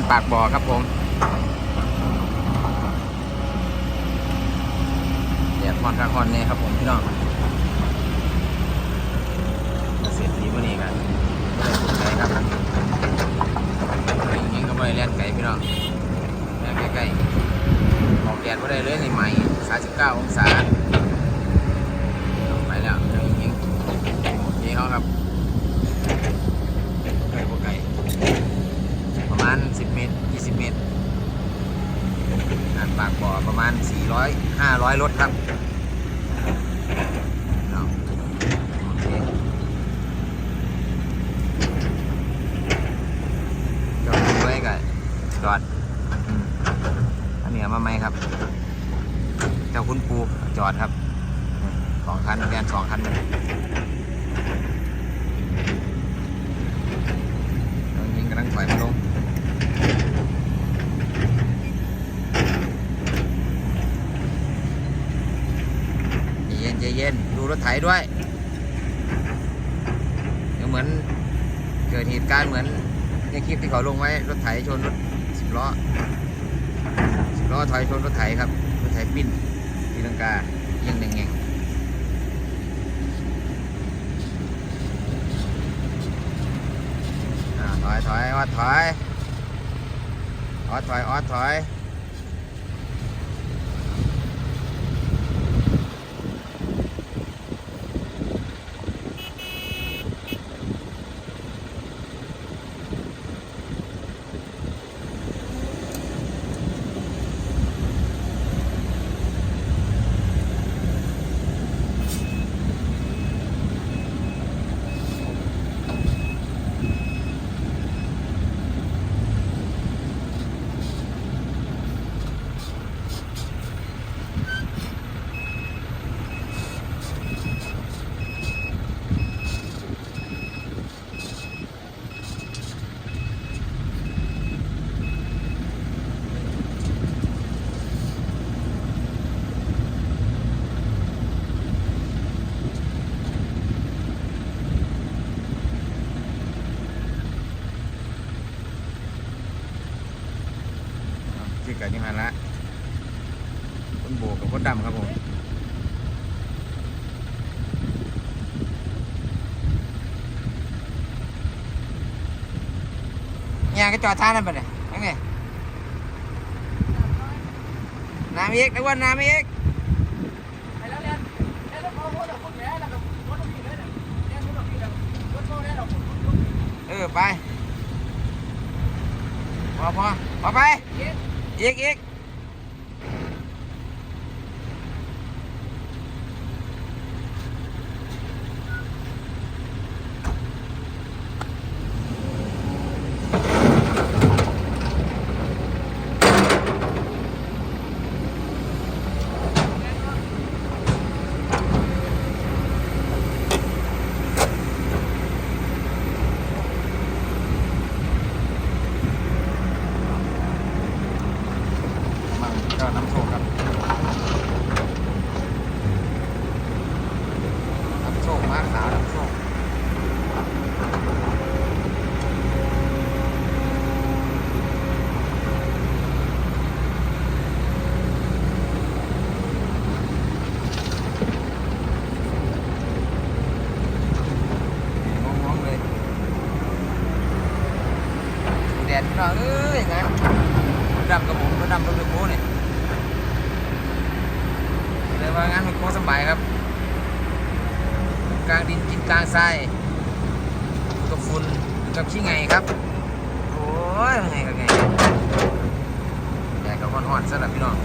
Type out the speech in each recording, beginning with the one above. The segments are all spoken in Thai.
านปากบ่อครับผมแดดคอนคาคอนเนี่ยครับผมพี่น้องเสียทีวันนี้กันไม่ได้สนใจครับยิงๆก็ไม่ได้เล่นไก่พี่น้องเล่นใกล้ๆออกแดดไม่ได้เลยในใหม่39องศาไปแล้วยิงๆนี่เขาครับไก่พวกไก่ ประมาณ 10 เมตร 20 เมตรงาน ปากบ่อประมาณ 400 500 รถครับเอาโอเคจอดดูไว้กันจอดอันเหนือมาไหมครับ เจ้าคุณปูจอดครับสองคันแวนสองคันเลยน้องยิงกำลังปล่อยมาลง ใจเย็นใจเย็น ดูรถไถด้วยเดี๋ยวเหมือนเกิดเหตุการณ์เหมือนในคลิปที่เขาลงไว้รถไถชนรถสิบล้อสิบล้อถอยชนรถไถครับ รถไถปิ้นทีลังกาเยังแงงๆอ่าถอยถอยออดถอยออดถอยออดถอย ที่เกิดยังไงละคนโบกกับคนดำครับผมเนี่ยก็จอดท่านั่นไปเลยยังไงน้ำเอกนะวันน้ำเอกเออไปพอพอพอไป อีกอีกมันก็น้ำโชกครับน้ำโชกมากขาวน้ำโชกมองๆเลย แดดพี่น้องเอ้ยนะดำกับผมก็ดำกับลูกโม่เนี่ยเลยว่างานลูกโม่สบายครับ กลางดินกินกลางทรายอยู่กับฝุ่นอยู่กับขี้ไงครับ โอ้ยไงกับไงแดดกับห่อนๆสำหรับพี่น้อง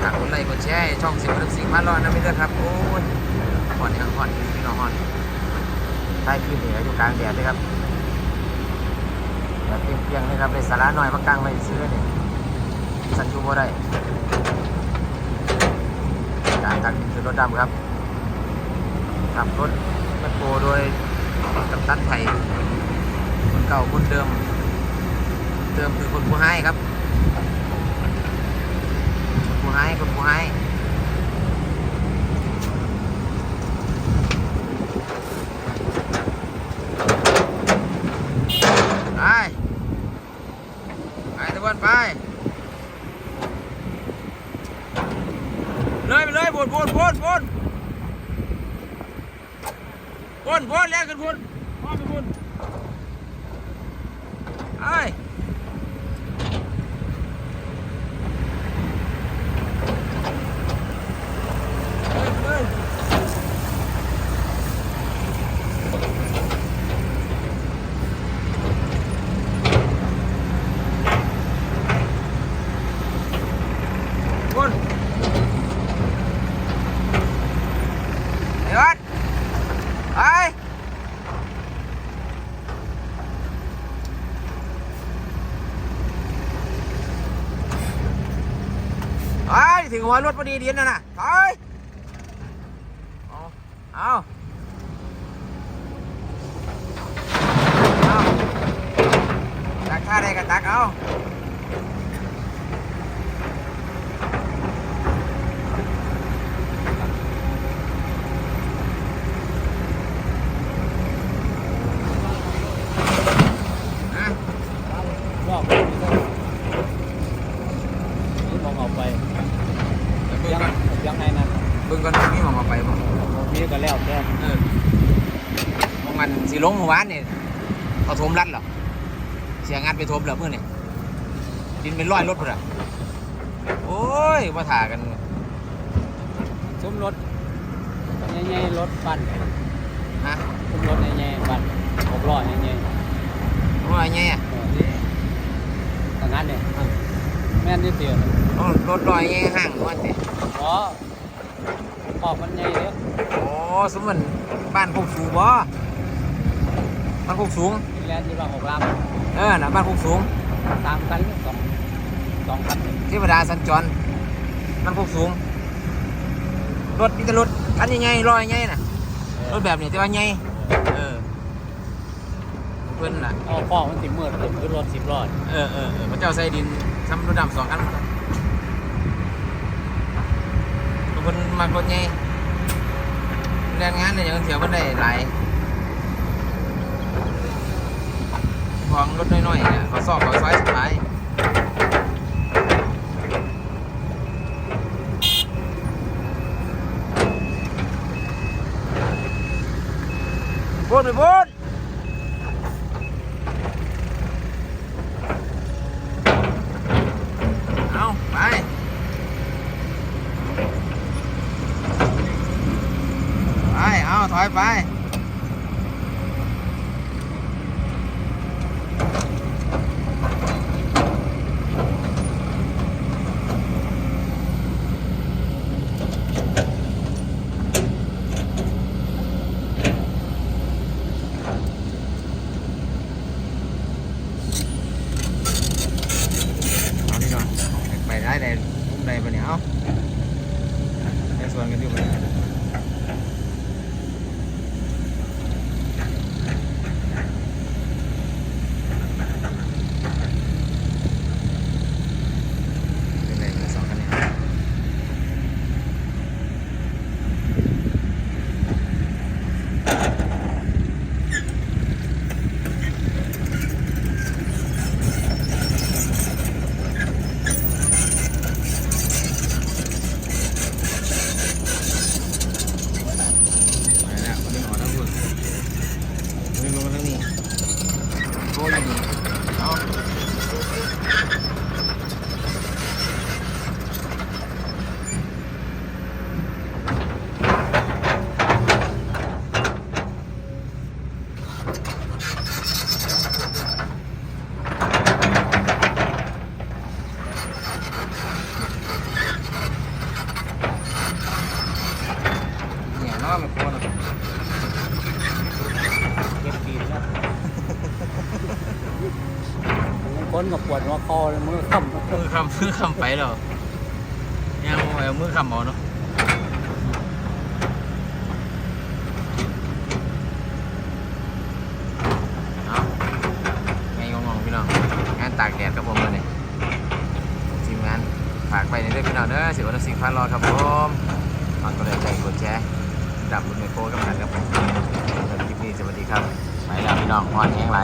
ฝากกดไลค์กดแชร์ช่องสิบวันสิงพันร้อยนะพี่เด้อครับโอ้ยห่อนยังห่อนพี่น้องห่อนใต้ขึ้นเหนืออยู่กลางแดดเลยครับ แบบเพียงๆนะครับในสาระหน่อยมากางไว้ซื้อเนี่ยสันจูบ่ได้การตักดินคือรถดำครับขับรถแมคโครโดยกับตันไทยคนเก่าคนเดิม เดิมคือคนผู้ให้ครับ คนผู้ให้คนผู้ให้ไป พุ่นพุ่นแล้วขึ้นพุ่นพ่อไปพุ่น ไอ้ยเฮ้ยเฮ้ยพุ่นเดี๋ยวก่อนไป ไปถึงหัว รถพอดีเดียนน่ะนะไปเอาเอาเอาตักท่าได้ก็ตักเอานะ รอบนี้มองออกไป เดี๋ยว ยั เบิ่งก่อนงยังไงนั่น เบิ่งก่อนมีหมองเอาไปบ่ ผมนี้ก็แล้วแค่ เออมองมันสิ ลงเมื่อวานนี่เขาทมรัดเหรอเสียงัดไปทมเหรอเมื่อนี่ดินเป็นร้อยรถพุ่นอะโอ้ยมาถ่ากันซุ้มรถใหญ่ๆรถปั่นฮะซุ้มรถใหญ่ๆปั่นหกล้อใหญ่ว่าไงอะๆเออทางนั้นเนี่ยแม่นที่เตียนเอารถลอยไงห่างวันนี่อ๋อขอบมันใหญ่เด้อโอ้สมมันบ้านพวกสูงบ่ บ้านพวกสูงที่แลนด์ที่ว่าหกลเออน่ะบ้านพวกสูงำสามคันหรือสองสองคันเทวดาสัญจรบ้านพวกสูงรถนี่แต่รถคันใหญ่ๆลอยใหญ่น่ะรถแบบนี้แต่ว่าใหญ่เออเพิ่นน่ะเอาข้อมันสิมืดเป็นรถสิบล้อเออเออเออพระเจ้าใส่ดินทำรถดำสองคันทุกคนมารถใหญ่แรงงานเนี่ยอย่างเสียวมันได้หลาย ของรถน้อยๆเนี่ยเขาซอกเขาซอยสุดท้ายพูดไปพูดเอาไปไปเอาถอยไป เอานี่ก่อนไปได้ได้มุมใดปะเนี่ยเอาในส่วนกันอยู่ปะเนี่ยเป็นไรเป็นสองคันเนี่ยไปแล้วคนนี้ออกทั้งคนคนนี้ลงมาทั้งนี้โอ้ยอยู่นี่เอา มันโคนอะเก็บปีนแล้วคนกับปวดหัวคอเลยมือคำมือคำมือคำไปแล้วยังเอามือคำเอาเนาะเอาไงงงๆพี่น้องงานตากแดดครับผมเลยทีมงานฝากไปในเรื่องพี่น้องเด้อสิวันละสิบพันรอครับผมฝากกดไลค์กดแชร์ ดับบุญไมโครกับกันครับผมสำหรับคลิปนี้สวัสดีครับไปแล้วพี่น้องอ่อนแห้งไร